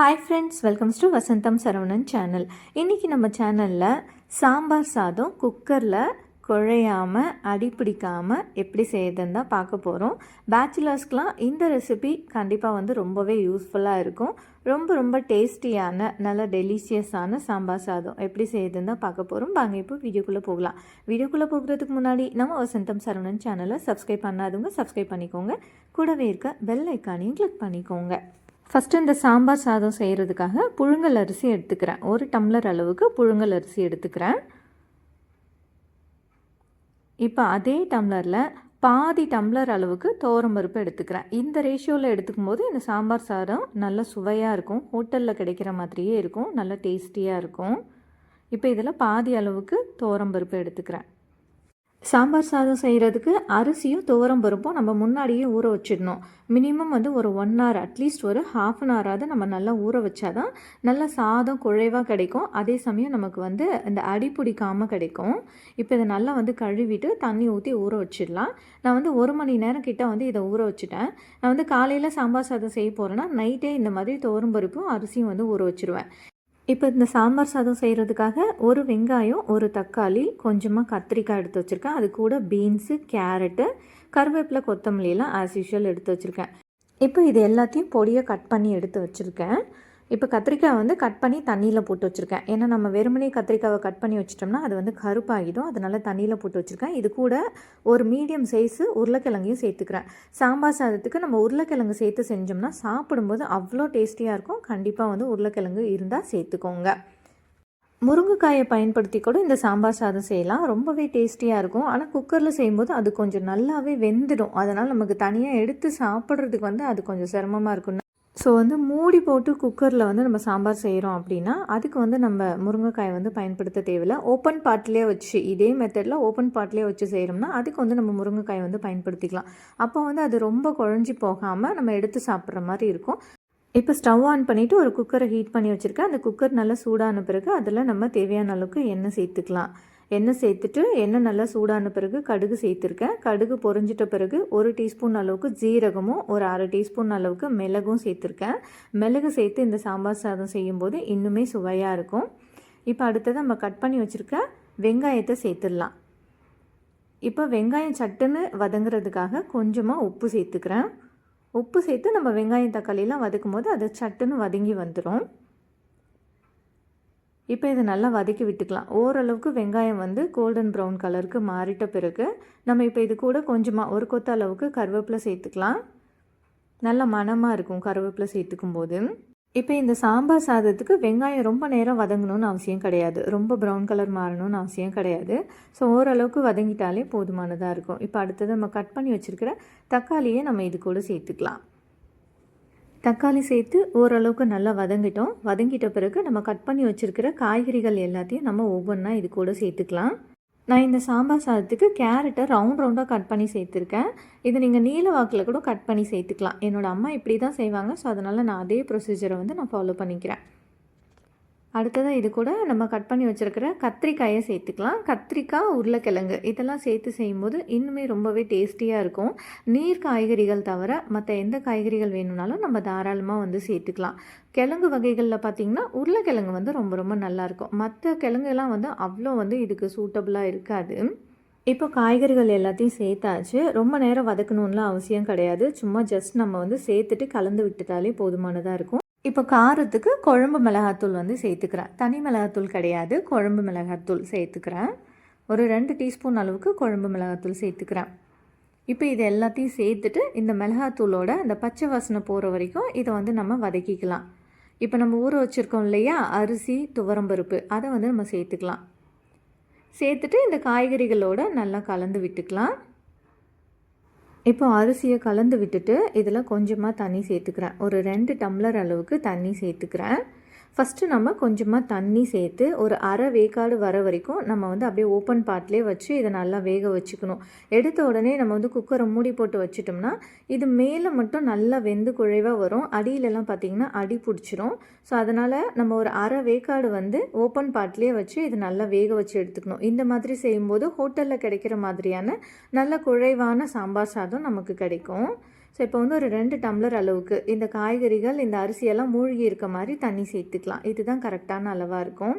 Hi friends welcomes to Vasantham Saravanan channel இன்றைக்கி நம்ம சேனலில் சாம்பார் சாதம் குக்கரில் குழையாமல் அடிப்பிடிக்காமல் எப்படி செய்யுதுன்னு தான் பார்க்க போகிறோம் பேச்சுலர்ஸ்க்கெலாம் இந்த ரெசிபி கண்டிப்பாக வந்து ரொம்பவே யூஸ்ஃபுல்லாக இருக்கும். ரொம்ப ரொம்ப டேஸ்டியான நல்ல டெலிஷியஸான சாம்பார் சாதம் எப்படி செய்யுதுன்னு தான் பார்க்க போகிறோம் வாங்க இப்போ வீடியோக்குள்ளே போகலாம். வீடியோக்குள்ளே போகிறதுக்கு முன்னாடி நம்ம வசந்தம் சரவணன் சேனலை சப்ஸ்கிரைப் பண்ணாதவங்க சப்ஸ்கிரைப் பண்ணிக்கோங்க. கூடவே இருக்க பெல் ஐக்கானையும் கிளிக் பண்ணிக்கோங்க. ஃபஸ்ட்டு இந்த சாம்பார் சாதம் செய்கிறதுக்காக புழுங்கல் அரிசி எடுத்துக்கிறேன். ஒரு டம்ளர் அளவுக்கு புழுங்கல் அரிசி எடுத்துக்கிறேன். இப்போ அதே டம்ளரில் பாதி டம்ளர் அளவுக்கு பருப்பு எடுத்துக்கிறேன். இந்த ரேஷியோவில் எடுத்துக்கும் போது இந்த சாம்பார் சாதம் நல்ல சுவையாக இருக்கும். ஹோட்டலில் கிடைக்கிற மாதிரியே இருக்கும். நல்ல டேஸ்டியாக இருக்கும். இப்போ இதில் பாதி அளவுக்கு பருப்பு எடுத்துக்கிறேன். சாம்பார் சாதம் செய்கிறதுக்கு அரிசியும் துவரம் பருப்பும் நம்ம முன்னாடியே ஊற வச்சிடணும். மினிமம் வந்து ஒரு ஒன் ஹவர் அட்லீஸ்ட் ஒரு ஹாஃப் அன் ஹவராவது நம்ம நல்லா ஊற வச்சாதான் நல்லா சாதம் குழைவாக கிடைக்கும். அதே சமயம் நமக்கு வந்து இந்த அடி பிடிக்காமல் கிடைக்கும். இப்போ இதை நல்லா வந்து கழுவிட்டு தண்ணி ஊற்றி ஊற வச்சிடலாம். நான் வந்து ஒரு மணி நேரம் கிட்ட வந்து இதை ஊற வச்சுட்டேன். நான் வந்து காலையில் சாம்பார் சாதம் செய்ய போகிறேன்னா நைட்டே இந்த மாதிரி துவரம் பருப்பும் அரிசியும் வந்து ஊற வச்சுருவேன். இப்போ இந்த சாம்பார் சாதம் செய்கிறதுக்காக ஒரு வெங்காயம் ஒரு தக்காளி கொஞ்சமாக கத்திரிக்காய் எடுத்து வச்சுருக்கேன். அது கூட பீன்ஸு கேரட்டு கருவேப்பிலை கொத்தமல்லியெல்லாம் ஆஸ் யூஷுவல் எடுத்து வச்சுருக்கேன். இப்போ இது எல்லாத்தையும் பொடியை கட் பண்ணி எடுத்து வச்சுருக்கேன். இப்போ கத்திரிக்காய் வந்து கட் பண்ணி தண்ணியில் போட்டு வச்சுருக்கேன். ஏன்னா நம்ம வெறுமனே கத்திரிக்காவை கட் பண்ணி வச்சிட்டோம்னா அது வந்து கருப்பாகிடும். அதனால் தண்ணியில் போட்டு வச்சுருக்கேன். இது கூட ஒரு மீடியம் சைஸு உருளைக்கிழங்கையும் சேர்த்துக்கிறேன். சாம்பார் சாதத்துக்கு நம்ம உருளைக்கிழங்கு சேர்த்து செஞ்சோம்னா சாப்பிடும்போது அவ்வளோ டேஸ்டியாக இருக்கும். கண்டிப்பாக வந்து உருளைக்கிழங்கு இருந்தால் சேர்த்துக்கோங்க. முருங்கைக்காயை பயன்படுத்தி கூட இந்த சாம்பார் சாதம் செய்யலாம். ரொம்பவே டேஸ்டியாக இருக்கும். ஆனால் குக்கரில் செய்யும்போது அது கொஞ்சம் நல்லாவே வெந்துடும். அதனால் நமக்கு தனியாக எடுத்து சாப்பிட்றதுக்கு வந்து அது கொஞ்சம் சிரமமாக இருக்கும் ஸோ வந்து மூடி போட்டு குக்கரில் வந்து நம்ம சாம்பார் செய்கிறோம் அப்படின்னா அதுக்கு வந்து நம்ம முருங்கைக்காய் வந்து பயன்படுத்த தேவையில்லை. ஓப்பன் பாட்டிலே வச்சு இதே மெத்தடில் ஓப்பன் பாட்டிலே வச்சு செய்கிறோம்னா அதுக்கு வந்து நம்ம முருங்கைக்காய் வந்து பயன்படுத்திக்கலாம். அப்போ வந்து அது ரொம்ப குழஞ்சி போகாமல் நம்ம எடுத்து சாப்பிட்ற மாதிரி இருக்கும். இப்போ ஸ்டவ் ஆன் பண்ணிவிட்டு ஒரு குக்கரை ஹீட் பண்ணி வச்சுருக்கேன். அந்த குக்கர் நல்லா சூடான பிறகு அதில் நம்ம தேவையான அளவுக்கு எண்ணெய் சேர்த்துக்கலாம். எண்ணெய் சேர்த்துட்டு எண்ணெய் நல்லா சூடான பிறகு கடுகு சேர்த்துருக்கேன். கடுகு பொறிஞ்சிட்ட பிறகு ஒரு டீஸ்பூன் அளவுக்கு ஜீரகமும் ஒரு அரை டீஸ்பூன் அளவுக்கு மிளகும் சேர்த்துருக்கேன். மிளகு சேர்த்து இந்த சாம்பார் சாதம் செய்யும்போது இன்னுமே சுவையாக இருக்கும். இப்போ அடுத்தது நம்ம கட் பண்ணி வச்சுருக்க வெங்காயத்தை சேர்த்துடலாம். இப்போ வெங்காயம் சட்டுன்னு வதங்குறதுக்காக கொஞ்சமாக உப்பு சேர்த்துக்கிறேன். உப்பு சேர்த்து நம்ம வெங்காயம் தக்காளியெலாம் வதக்கும் போது அது சட்டுன்னு வதங்கி வந்துடும் இப்போ இதை நல்லா வதக்கி விட்டுக்கலாம். ஓரளவுக்கு வெங்காயம் வந்து கோல்டன் ப்ரௌன் கலருக்கு மாறிட்ட பிறகு நம்ம இப்போ இது கூட கொஞ்சமாக ஒரு கொத்த அளவுக்கு கருவேப்பிலை சேர்த்துக்கலாம். நல்ல மணமாக இருக்கும் கருவேப்பிலை சேர்த்துக்கும் போது. இப்போ இந்த சாம்பார் சாதத்துக்கு வெங்காயம் ரொம்ப நேரம் வதங்கணும்னு அவசியம் கிடையாது. ரொம்ப ப்ரௌன் கலர் மாறணும்னு அவசியம் கிடையாது. ஸோ ஓரளவுக்கு வதங்கிட்டாலே போதுமானதாக இருக்கும். இப்போ அடுத்தது நம்ம கட் பண்ணி வச்சுருக்கிற தக்காளியை நம்ம இது கூட சேர்த்துக்கலாம். தக்காளி சேர்த்து ஓரளவுக்கு நல்லா வதங்கிட்டோம். வதங்கிட்ட பிறகு நம்ம கட் பண்ணி வச்சுருக்கிற காய்கறிகள் எல்லாத்தையும் நம்ம ஒவ்வொன்றா இது கூட சேர்த்துக்கலாம். நான் இந்த சாம்பார் சாதத்துக்கு கேரட்டை ரவுண்ட் ரவுண்டாக கட் பண்ணி சேர்த்துருக்கேன். இது நீங்கள் நீல வாக்கில் கூட கட் பண்ணி சேர்த்துக்கலாம். என்னோடய அம்மா இப்படி தான் செய்வாங்க. ஸோ அதனால் நான் அதே ப்ரொசீஜரை வந்து நான் ஃபாலோ பண்ணிக்கிறேன். அடுத்ததாக இது கூட நம்ம கட் பண்ணி வச்சுருக்கிற கத்திரிக்காயை சேர்த்துக்கலாம். கத்திரிக்காய் உருளைக்கிழங்கு இதெல்லாம் சேர்த்து செய்யும்போது இன்னுமே ரொம்பவே டேஸ்டியாக இருக்கும். நீர் காய்கறிகள் தவிர மற்ற எந்த காய்கறிகள் வேணும்னாலும் நம்ம தாராளமாக வந்து சேர்த்துக்கலாம். கிழங்கு வகைகளில் பார்த்திங்கன்னா உருளைக்கிழங்கு வந்து ரொம்ப ரொம்ப நல்லாயிருக்கும் மற்ற கிழங்குலாம் வந்து அவ்வளோ வந்து இதுக்கு சூட்டபுளாக இருக்காது. இப்போ காய்கறிகள் எல்லாத்தையும் சேர்த்தாச்சு. ரொம்ப நேரம் வதக்கணும்லாம் அவசியம் கிடையாது. சும்மா ஜஸ்ட் நம்ம வந்து சேர்த்துட்டு கலந்து விட்டுட்டாலே போதுமானதாக இருக்கும். இப்போ காரத்துக்கு குழம்பு மிளகாத்தூள் வந்து சேர்த்துக்கிறேன். தனி மிளகாத்தூள் கிடையாது குழம்பு மிளகாத்தூள் சேர்த்துக்கிறேன். ஒரு ரெண்டு டீஸ்பூன் அளவுக்கு குழம்பு மிளகாத்தூள் சேர்த்துக்கிறேன். இப்போ இது எல்லாத்தையும் சேர்த்துட்டு இந்த மிளகாத்தூளோட அந்த பச்சை வாசனை போகிற வரைக்கும் இதை வந்து நம்ம வதக்கிக்கலாம். இப்போ நம்ம ஊற வச்சுருக்கோம் இல்லையா அரிசி துவரம்பருப்பு அதை வந்து நம்ம சேர்த்துக்கலாம். சேர்த்துட்டு இந்த காய்கறிகளோடு நல்லா கலந்து விட்டுக்கலாம். இப்போ அரிசியை கலந்து விட்டுட்டு இதில் கொஞ்சமாக தண்ணி சேர்த்துக்கிறேன். ஒரு ரெண்டு டம்ளர் அளவுக்கு தண்ணி சேர்த்துக்கிறேன். ஃபஸ்ட்டு நம்ம கொஞ்சமாக தண்ணி சேர்த்து ஒரு அரை வேக்காடு வர வரைக்கும் நம்ம வந்து அப்படியே ஓப்பன் பாட்லேயே வச்சு இதை நல்லா வேக வச்சுக்கணும். எடுத்த உடனே நம்ம வந்து குக்கரை மூடி போட்டு வச்சிட்டோம்னா இது மேலே மட்டும் நல்லா வெந்து குழைவாக வரும். அடியிலலாம் பார்த்திங்கன்னா அடி பிடிச்சிரும். ஸோ அதனால் நம்ம ஒரு அரை வேக்காடு வந்து ஓப்பன் பாட்லேயே வச்சு இது நல்லா வேக வச்சு எடுத்துக்கணும். இந்த மாதிரி செய்யும்போது ஹோட்டலில் கிடைக்கிற மாதிரியான நல்ல குழைவான சாம்பார் சாதம் நமக்கு கிடைக்கும். ஸோ இப்போ வந்து ஒரு ரெண்டு டம்ளர் அளவுக்கு இந்த காய்கறிகள் இந்த அரிசியெல்லாம் மூழ்கி இருக்க மாதிரி தண்ணி சேர்த்துக்கலாம். இதுதான் கரெக்டான அளவாக இருக்கும்.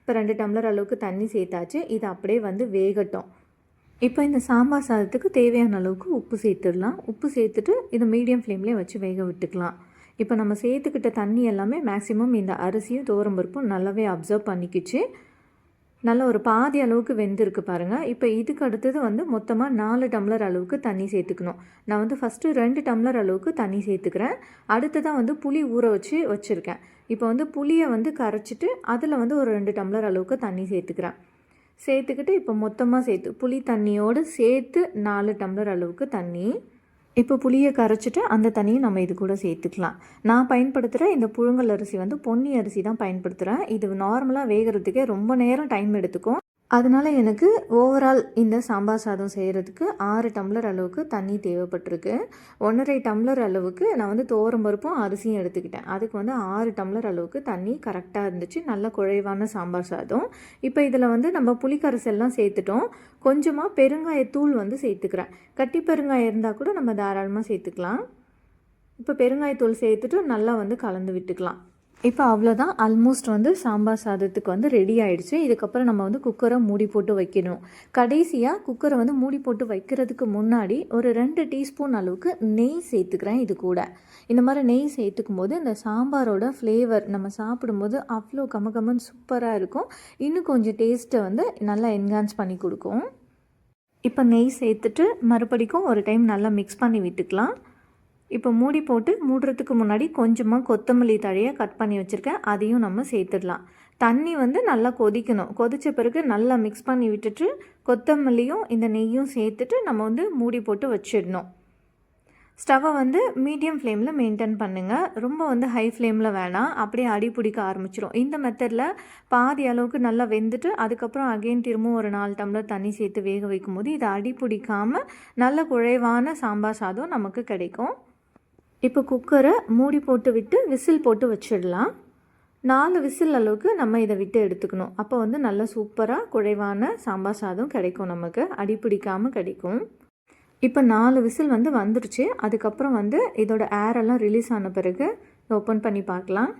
இப்போ ரெண்டு டம்ளர் அளவுக்கு தண்ணி சேர்த்தாச்சு. இது அப்படியே வந்து வேகட்டும். இப்போ இந்த சாம்பார் சாதத்துக்கு தேவையான அளவுக்கு உப்பு சேர்த்துடலாம். உப்பு சேர்த்துட்டு இதை மீடியம் ஃப்ளேம்லேயே வச்சு வேக விட்டுக்கலாம். இப்போ நம்ம சேர்த்துக்கிட்ட தண்ணி எல்லாமே மேக்ஸிமம் இந்த அரிசியும் பருப்பும் நல்லாவே அப்சர்வ் பண்ணிக்கிச்சு. நல்ல ஒரு பாதி அளவுக்கு வெந்திருக்கு பாருங்கள் இப்போ இதுக்கு அடுத்தது வந்து மொத்தமாக நாலு டம்ளர் அளவுக்கு தண்ணி சேர்த்துக்கணும். நான் வந்து ஃபஸ்ட்டு ரெண்டு டம்ளர் அளவுக்கு தண்ணி சேர்த்துக்கிறேன். அடுத்ததான் வந்து புளி ஊற வச்சு வச்சுருக்கேன். இப்போ வந்து புளியை வந்து கரைச்சிட்டு அதில் வந்து ஒரு ரெண்டு டம்ளர் அளவுக்கு தண்ணி சேர்த்துக்கிறேன். சேர்த்துக்கிட்டு இப்போ மொத்தமாக சேர்த்து புளி தண்ணியோடு சேர்த்து நாலு டம்ளர் அளவுக்கு தண்ணி இப்போ புளியை கரைச்சிட்டு அந்த தண்ணியை நம்ம இது கூட சேர்த்துக்கலாம். நான் பயன்படுத்துகிற இந்த புழுங்கல் அரிசி வந்து பொன்னி அரிசி தான் பயன்படுத்துகிறேன் இது நார்மலாக வேகிறதுக்கே ரொம்ப நேரம் டைம் எடுத்துக்கும். அதனால் எனக்கு ஓவரால் இந்த சாம்பார் சாதம் செய்கிறதுக்கு ஆறு டம்ளர் அளவுக்கு தண்ணி தேவைப்பட்டிருக்கு. ஒன்றரை டம்ளர் அளவுக்கு நான் வந்து பருப்பும் அரிசியும் எடுத்துக்கிட்டேன். அதுக்கு வந்து ஆறு டம்ளர் அளவுக்கு தண்ணி கரெக்டாக இருந்துச்சு. நல்ல குழைவான சாம்பார் சாதம். இப்போ இதில் வந்து நம்ம புளிக்கரசெல்லாம் சேர்த்துட்டோம். கொஞ்சமாக பெருங்காயத்தூள் வந்து சேர்த்துக்கிறேன். கட்டி பெருங்காயம் இருந்தால் கூட நம்ம தாராளமாக சேர்த்துக்கலாம். இப்போ பெருங்காயத்தூள் சேர்த்துட்டு நல்லா வந்து கலந்து விட்டுக்கலாம். இப்போ அவ்வளோதான். ஆல்மோஸ்ட் வந்து சாம்பார் சாதத்துக்கு வந்து ரெடி ஆகிடுச்சு இதுக்கப்புறம் நம்ம வந்து குக்கரை மூடி போட்டு வைக்கணும். கடைசியாக குக்கரை வந்து மூடி போட்டு வைக்கிறதுக்கு முன்னாடி ஒரு ரெண்டு டீஸ்பூன் அளவுக்கு நெய் சேர்த்துக்கிறேன் இது கூட. இந்த மாதிரி நெய் சேர்த்துக்கும் போது இந்த சாம்பாரோட ஃப்ளேவர் நம்ம சாப்பிடும்போது அவ்வளோ கமகமன்னு சூப்பராக இருக்கும். இன்னும் கொஞ்சம் டேஸ்ட்டை வந்து நல்லா என்ஹான்ஸ் பண்ணி கொடுக்கும். இப்போ நெய் சேர்த்துட்டு மறுபடிக்கும் ஒரு டைம் நல்லா மிக்ஸ் பண்ணி விட்டுக்கலாம். இப்போ மூடி போட்டு மூடுறதுக்கு முன்னாடி கொஞ்சமாக கொத்தமல்லி தழையை கட் பண்ணி வச்சுருக்கேன். அதையும் நம்ம சேர்த்துடலாம். தண்ணி வந்து நல்லா கொதிக்கணும். கொதித்த பிறகு நல்லா மிக்ஸ் பண்ணி விட்டுட்டு கொத்தமல்லியும் இந்த நெய்யும் சேர்த்துட்டு நம்ம வந்து மூடி போட்டு வச்சிடணும். ஸ்டவ்வை வந்து மீடியம் ஃப்ளேமில் மெயின்டைன் பண்ணுங்கள் ரொம்ப வந்து ஹை ஃப்ளேமில் வேணாம். அப்படியே அடி பிடிக்க ஆரம்பிச்சிடும் இந்த மெத்தடில் பாதி அளவுக்கு நல்லா வெந்துட்டு அதுக்கப்புறம் அகெயின் திரும்பவும் ஒரு நாலு டம்ளர் தண்ணி சேர்த்து வேக வைக்கும்போது இது அடி பிடிக்காமல் நல்ல குழைவான சாம்பார் சாதம் நமக்கு கிடைக்கும். இப்போ குக்கரை மூடி போட்டு விட்டு விசில் போட்டு வச்சிடலாம். நாலு விசில் அளவுக்கு நம்ம இதை விட்டு எடுத்துக்கணும். அப்போ வந்து நல்ல சூப்பராக குறைவான சாம்பார் சாதம் கிடைக்கும் நமக்கு. அடி பிடிக்காமல் கிடைக்கும். இப்போ நாலு விசில் வந்து வந்துருச்சு. அதுக்கப்புறம் வந்து இதோட ஏரெல்லாம் ரிலீஸ் ஆன பிறகு ஓப்பன் பண்ணி பார்க்கலாம்.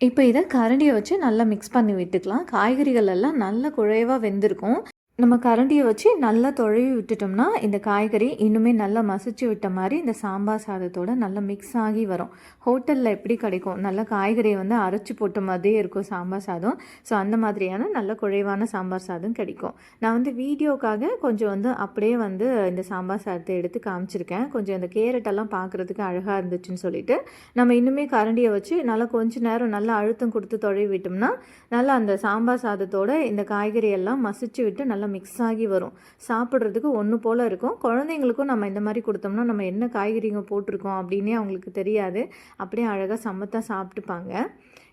இப்போ இதை கரண்டியை வச்சு நல்லா மிக்ஸ் பண்ணி விட்டுக்கலாம். காய்கறிகள் எல்லாம் நல்ல குழைவாக வெந்திருக்கும். நம்ம கரண்டியை வச்சு நல்லா தொழவி விட்டுட்டோம்னா இந்த காய்கறி இன்னுமே நல்லா மசிச்சு விட்ட மாதிரி இந்த சாம்பார் சாதத்தோட நல்லா மிக்ஸ் ஆகி வரும். ஹோட்டலில் எப்படி கிடைக்கும்? நல்ல காய்கறியை வந்து அரைச்சி போட்ட மாதிரியே இருக்கும் சாம்பார் சாதம். ஸோ அந்த மாதிரியான நல்ல குறைவான சாம்பார் சாதம் கிடைக்கும். நான் வந்து வீடியோக்காக கொஞ்சம் வந்து அப்படியே வந்து இந்த சாம்பார் சாதத்தை எடுத்து காமிச்சிருக்கேன். கொஞ்சம் இந்த கேரட்டெல்லாம் பார்க்குறதுக்கு அழகாக இருந்துச்சுன்னு சொல்லிட்டு நம்ம இன்னுமே கரண்டியை வச்சு நல்லா கொஞ்ச நேரம் நல்லா அழுத்தம் கொடுத்து தொழவி விட்டோம்னா நல்லா அந்த சாம்பார் சாதத்தோட இந்த காய்கறி எல்லாம் மசிச்சு விட்டு நல்லா மிக்ஸ் ஆகி வரும். சாப்பிட்றதுக்கு ஒன்று போல் இருக்கும். குழந்தைங்களுக்கும் நம்ம இந்த மாதிரி கொடுத்தோம்னா நம்ம என்ன காய்கறிங்க போட்டிருக்கோம் அப்படின்னே அவங்களுக்கு தெரியாது. அப்படியே அழகாக சமத்தாக சாப்பிட்டுப்பாங்க.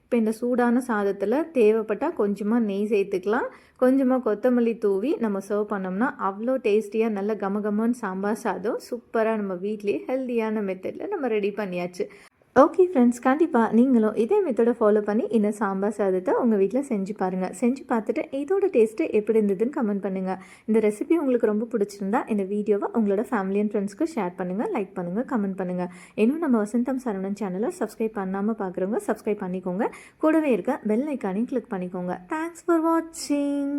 இப்போ இந்த சூடான சாதத்தில் தேவைப்பட்டால் கொஞ்சமாக நெய் சேர்த்துக்கலாம். கொஞ்சமாக கொத்தமல்லி தூவி நம்ம சர்வ் பண்ணோம்னா அவ்வளோ டேஸ்டியாக நல்ல கமகமன்னு சாம்பார் சாதம் சூப்பராக நம்ம வீட்லேயே ஹெல்த்தியான மெத்தடில் நம்ம ரெடி பண்ணியாச்சு. ஓகே ஃப்ரெண்ட்ஸ் கண்டிப்பாக நீங்களும் இதே மெத்தடை ஃபாலோ பண்ணி இந்த சாம்பார் சாதத்தை உங்கள் வீட்டில் செஞ்சு பாருங்கள் செஞ்சு பார்த்துட்டு இதோட டேஸ்ட்டு எப்படி இருந்ததுன்னு கமெண்ட் பண்ணுங்கள் இந்த ரெசிபி உங்களுக்கு ரொம்ப பிடிச்சிருந்தா இந்த வீடியோவை உங்களோட ஃபேமிலி அண்ட் ஃப்ரெண்ட்ஸ்க்கு ஷேர் பண்ணுங்கள் லைக் பண்ணுங்கள் கமெண்ட் பண்ணுங்கள் இன்னும் நம்ம வசந்தம் சரவணன் சேனலை சப்ஸ்கிரைப் பண்ணாமல் பார்க்குறவங்க சப்ஸ்கிரைப் பண்ணிக்கோங்க. கூடவே இருக்க பெல் ஐக்கானையும் கிளிக் பண்ணிக்கோங்க. தேங்க்ஸ் ஃபார் வாட்சிங்